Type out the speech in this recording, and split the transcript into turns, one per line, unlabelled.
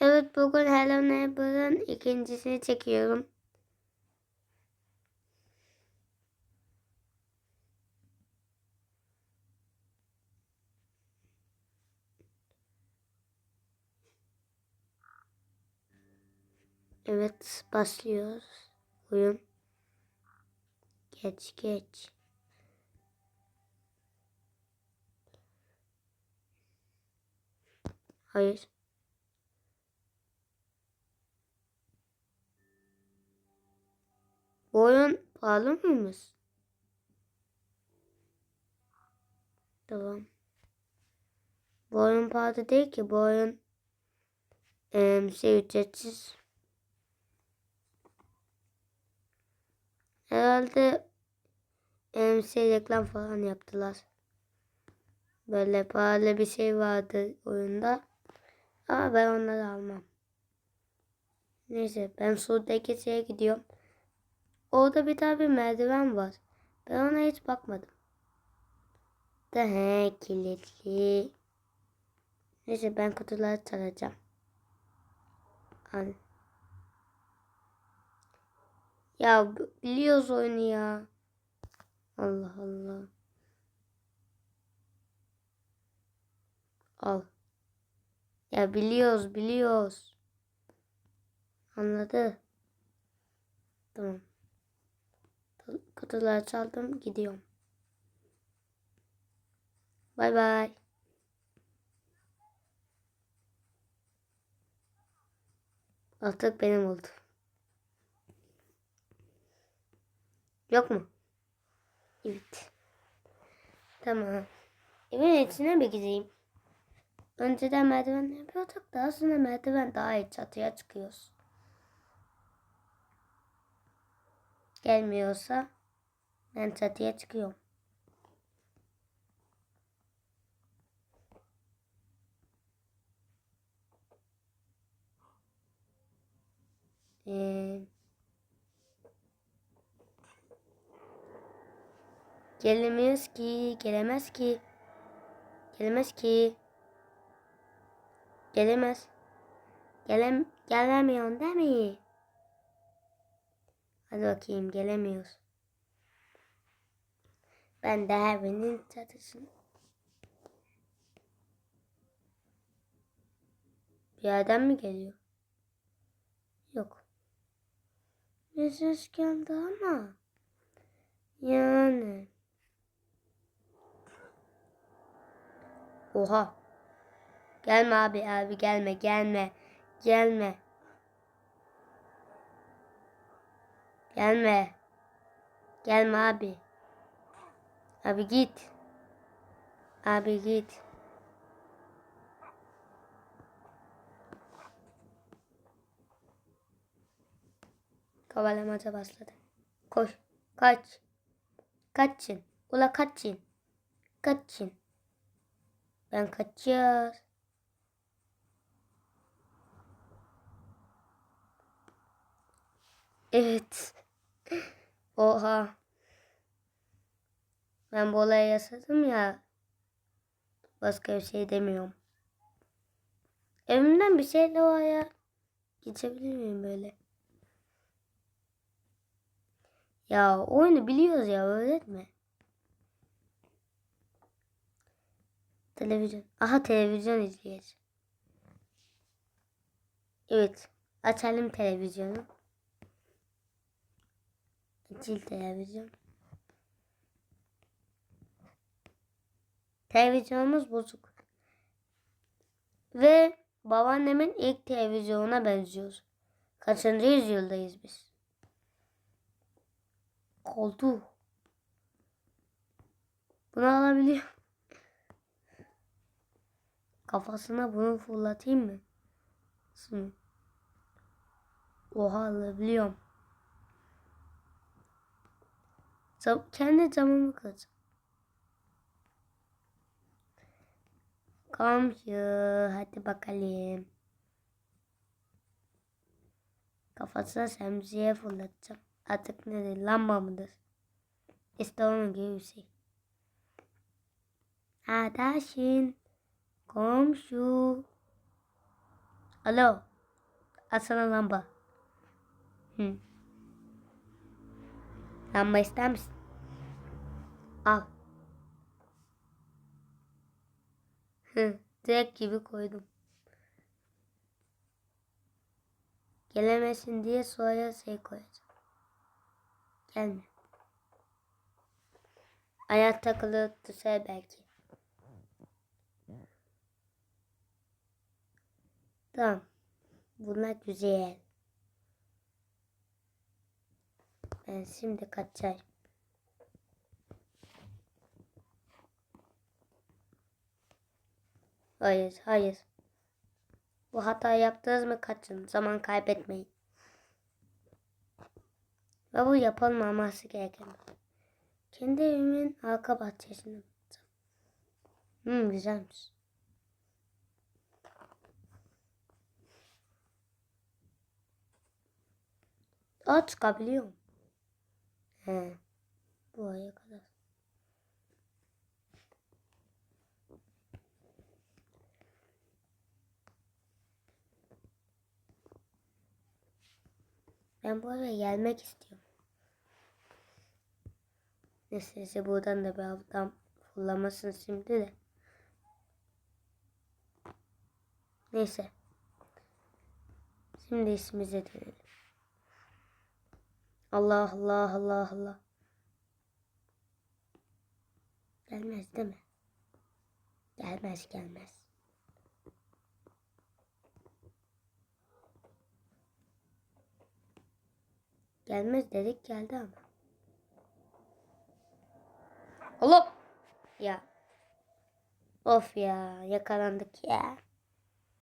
Evet bugün Hello Neighbor'ın ikincisini çekiyorum. Evet başlıyoruz. Oyun. Geç geç. Hayır. Pahalı mıymış? Tamam. Bu oyun pahalı değil ki. Bu oyun em, şey ücretsiz. Herhalde em, şey reklam falan yaptılar. Böyle pahalı bir şey vardı oyunda. Ama ben onları almam. Neyse ben soldaki şeye gidiyorum. Orada bir tane bir merdiven var. Ben ona hiç bakmadım. Da kilitli. Neyse ben kutuları çalacağım. Al. Ya biliyoruz oyunu ya. Allah Allah. Al. Ya biliyoruz biliyoruz. Anladı. Tamam. Kutuları çaldım gidiyorum. Bay bay. Artık benim oldu. Yok mu? Evet. Tamam. Evin içine mi gideyim? Önceden merdiven yapıyorduk. Daha sonra merdiven daha iyi çatıya çıkıyoruz. Gelmiyorsa ben çatıya çıkıyorum. Ee, gelemiyoruz ki, gelemez ki. Gelemez ki. Gelemez. Gelem gelemiyorsun değil mi? Hadi bakayım gelemiyoruz. Ben de evinin çatısını. Bir yerden mi geliyor? Yok. Ses geldi ama. Yani. Oha. Gelme abi abi gelme gelme. Gelme. Gelme. Gelme abi. Abi git. Abi git. Kovalamaca başladı. Koş. Kaç. Kaçın. Ula kaçın. Kaçın. Ben kaçıyor. Evet. Oha. Ben bu olayı yaşadım ya. Başka bir şey demiyorum. Evimden bir şeyle o aya geçebilir miyim böyle? Ya oyunu biliyoruz ya öğretme. Televizyon. Aha televizyon izleyeceğiz. Evet. Açalım televizyonu. Açıl televizyon. Televizyonumuz bozuk. Ve babaannemin ilk televizyonuna benziyoruz. Kaçıncı yüzyıldayız biz? Koltuğu. Bunu alabiliyor. Kafasına bunu fırlatayım mı? Şunu. Oha alabiliyorum. Cam, kendi camımı kıracağım. Komşu hadi bakalım. Kafasına semziye fırlatacağım. Artık nedir lamba mıdır? İşte onun gibi bir şey. Adaşın komşu Alo. Asana lamba. Hı. Lamba ister misin? Al. Hı. Direkt gibi koydum. Gelemesin diye sonra şey koyacağım. Gelme. Ayak takılı düşer belki. Tamam. Bunlar güzel. Ben şimdi kaçayım. Hayır, hayır. Bu hata yaptınız mı kaçın. Zaman kaybetmeyin. Ve bu yapılmaması gereken. Kendi evimin arka bahçesinde. Hmm, güzelmiş. Aa çıkabiliyorum. He. Buraya kadar. Ben buraya gelmek istiyorum. Neyse buradan da bir adam fırlamasın şimdi de. Neyse. Şimdi ismimize dönelim. Allah Allah Allah Allah. Gelmez değil mi? Gelmez gelmez. Gelmez dedik geldi ama. Allah! Ya. Of ya yakalandık ya.